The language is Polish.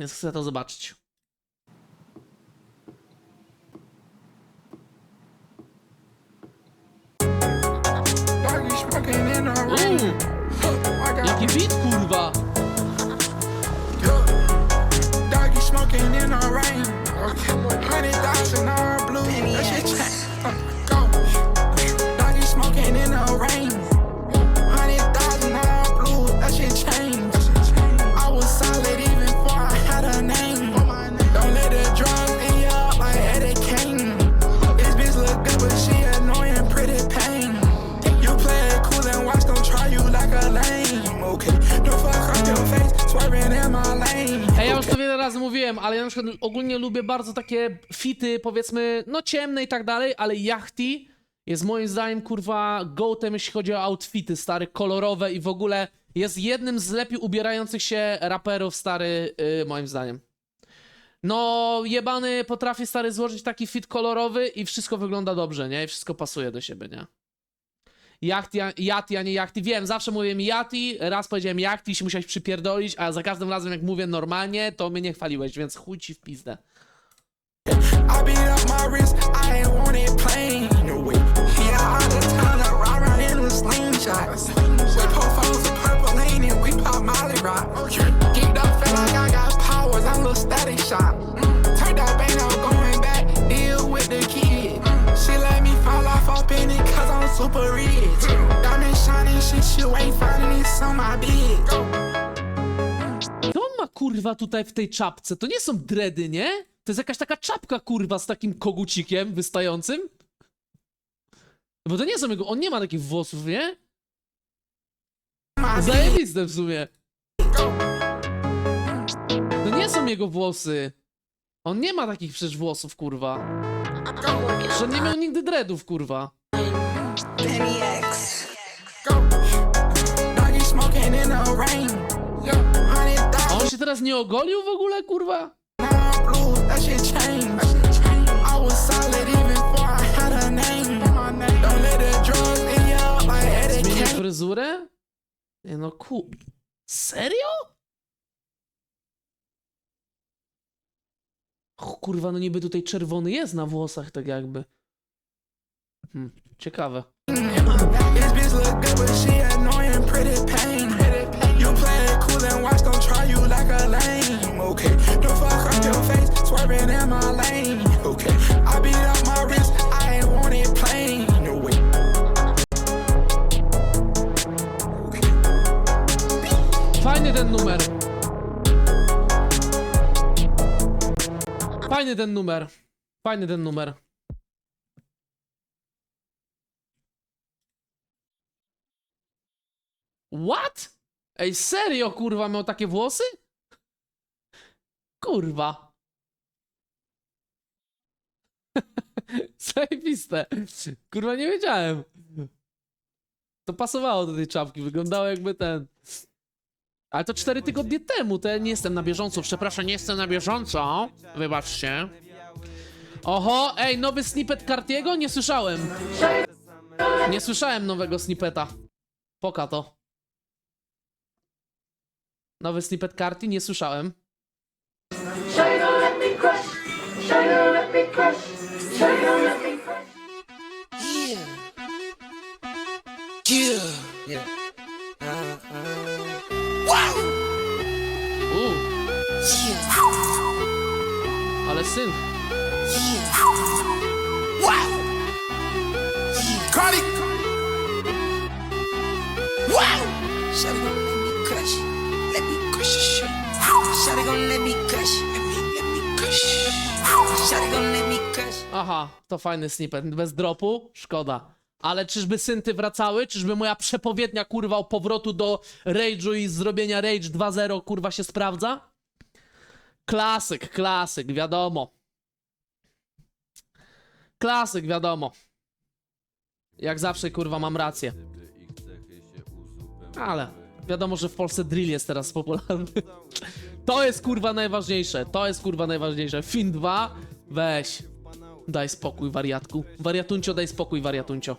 Więc chcę to zobaczyć. Razy mówiłem, ale ja na przykład ogólnie lubię bardzo takie fity, powiedzmy, no ciemne i tak dalej, ale Yachty jest moim zdaniem, kurwa, goatem, jeśli chodzi o outfity, stary, kolorowe i w ogóle jest jednym z lepiej ubierających się raperów, stary, yy, moim zdaniem. No, jebany potrafi, stary, złożyć taki fit kolorowy i wszystko wygląda dobrze, nie? I wszystko pasuje do siebie, nie? Yachty, a- a nie Yachty. Wiem, zawsze mówię Yachty, raz powiedziałem Yachty i się musiałeś przypierdolić, a za każdym razem jak mówię normalnie, to mnie nie chwaliłeś, więc chuj ci w pizdę. I beat up my wrist, I ain't super rich. Diamond shining shit, you ain't finding this on my bed. Co on ma kurwa tutaj w tej czapce? To nie są dredy, nie? To jest jakaś taka czapka kurwa z takim kogucikiem wystającym? Bo to nie są jego, on nie ma takich włosów, nie? My Zajebiste w sumie. To nie są jego włosy. On nie ma takich przecież włosów, kurwa. Że on nie miał nigdy dreadów, kurwa. Penny X. go. Doggy smoking in the rain. Yeah, hundred A thousand. on się teraz nie ogolił w ogóle, kurwa? Now blues, that shit changed. I was solid even before I had a name. Don't let the drugs in you up like Eddie Zmienił Kane. fryzurę? Nie no, ku... Serio? Kurwa, no niby tutaj czerwony jest na włosach, tak jakby. Hmm, ciekawe. Fajny ten numer. Fajny ten numer. Fajny ten numer. What? Ej, serio, kurwa, miał takie włosy? Kurwa. Zajebiste. Kurwa, nie wiedziałem. To pasowało do tej czapki, wyglądało jakby ten... Ale to 4 tygodnie temu, to ja nie jestem na bieżąco. Przepraszam, nie jestem na bieżąco. Wybaczcie. Oho, ej, nowy snippet Cartiego? Nie słyszałem. Nie słyszałem nowego snippeta. Poka to. Nowy snippet Carti? Nie słyszałem. Ale syn. Wow. Cardi, Aha, to fajny snippet. Bez dropu? Szkoda. Ale czyżby synty wracały? Czyżby moja przepowiednia kurwa o powrotu do Rage'u i zrobienia Rage 2.0 kurwa się sprawdza? Klasyk, klasyk, wiadomo. Klasyk, wiadomo. Jak zawsze kurwa mam rację. Ale wiadomo, że w Polsce drill jest teraz popularny. To jest kurwa najważniejsze. To jest kurwa najważniejsze. Fin 2, weź. Daj spokój, wariatku. Wariatuncio, daj spokój, wariatuncio.